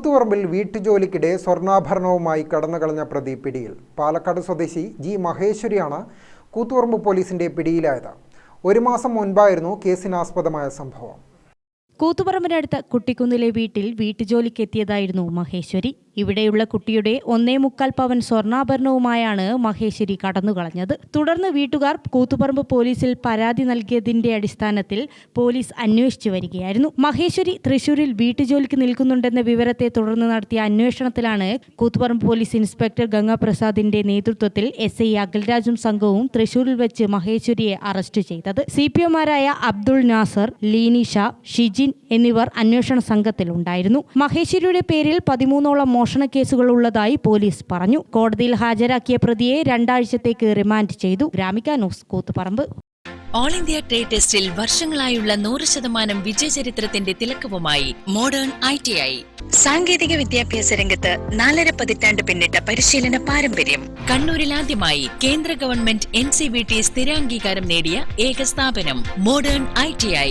കൂത്തുപറമ്പിൽ വീട്ടുജോലിക്കിടെ സ്വർണാഭരണവുമായി കടന്നുകളഞ്ഞ പ്രതി പിടിയിൽ. പാലക്കാട് സ്വദേശി ജി മഹേശ്വരിയാണ് കൂത്തുപറമ്പ് പോലീസിന്റെ പിടിയിലായത്. ഒരു മാസം മുൻപായിരുന്നു കേസിനാസ്പദമായ സംഭവം. കൂത്തുപറമ്പിനടുത്ത കുട്ടിക്കുന്നിലെ വീട്ടിൽ വീട്ടുജോലിക്കെത്തിയതായിരുന്നു മഹേശ്വരി. ഇവിടെയുള്ള കുട്ടിയുടെ ഒന്നേ മുക്കാൽ പവൻ സ്വർണാഭരണവുമായാണ് മഹേശ്വരി കടന്നുകളഞ്ഞത്. തുടർന്ന് വീട്ടുകാർ കൂത്തുപറമ്പ് പോലീസിൽ പരാതി നൽകിയതിന്റെ അടിസ്ഥാനത്തിൽ പോലീസ് അന്വേഷിച്ചു വരികയായിരുന്നു. മഹേശ്വരി തൃശൂരിൽ വീട്ടുജോലിക്ക് നിൽക്കുന്നുണ്ടെന്ന വിവരത്തെ തുടർന്ന് നടത്തിയ അന്വേഷണത്തിലാണ് കൂത്തുപറമ്പ് പോലീസ് ഇൻസ്പെക്ടർ ഗംഗാപ്രസാദിന്റെ നേതൃത്വത്തിൽ എസ് ഐ അഖിൽരാജും സംഘവും തൃശൂരിൽ വെച്ച് മഹേശ്വരിയെ അറസ്റ്റ് ചെയ്തത്. സി പി എമാരായ അബ്ദുൾ നാസർ ലീനിഷ ഷിജിൻ എന്നിവർ അന്വേഷണ സംഘത്തിലുണ്ടായിരുന്നു. മഹേശ്വരിയുടെ പേരിൽ പതിമൂന്നോളം മോഷണ കേസുകൾ ഉള്ളതായി പോലീസ് പറഞ്ഞു. കോടതിയിൽ ഹാജരാക്കിയ പ്രതിയെ രണ്ടാഴ്ചത്തേക്ക് റിമാൻഡ് ചെയ്തു. Gramika news Koothuparamba. All India trade ടെസ്റ്റിൽ വർഷങ്ങളായുള്ള നൂറ് ശതമാനം വിജയചരിത്രത്തിന്റെ തിലക്കവുമായി മോഡേൺ ഐ ടി ഐ സാങ്കേതിക വിദ്യാഭ്യാസ രംഗത്ത് നാലര പതിറ്റാണ്ട് പിന്നിട്ട പരിശീലന പാരമ്പര്യം. കണ്ണൂരിൽ ആദ്യമായി കേന്ദ്ര government N C B T സ്ഥിരാംഗീകാരം നേടിയ ഏക സ്ഥാപനം മോഡേൺ ഐ ടി ഐ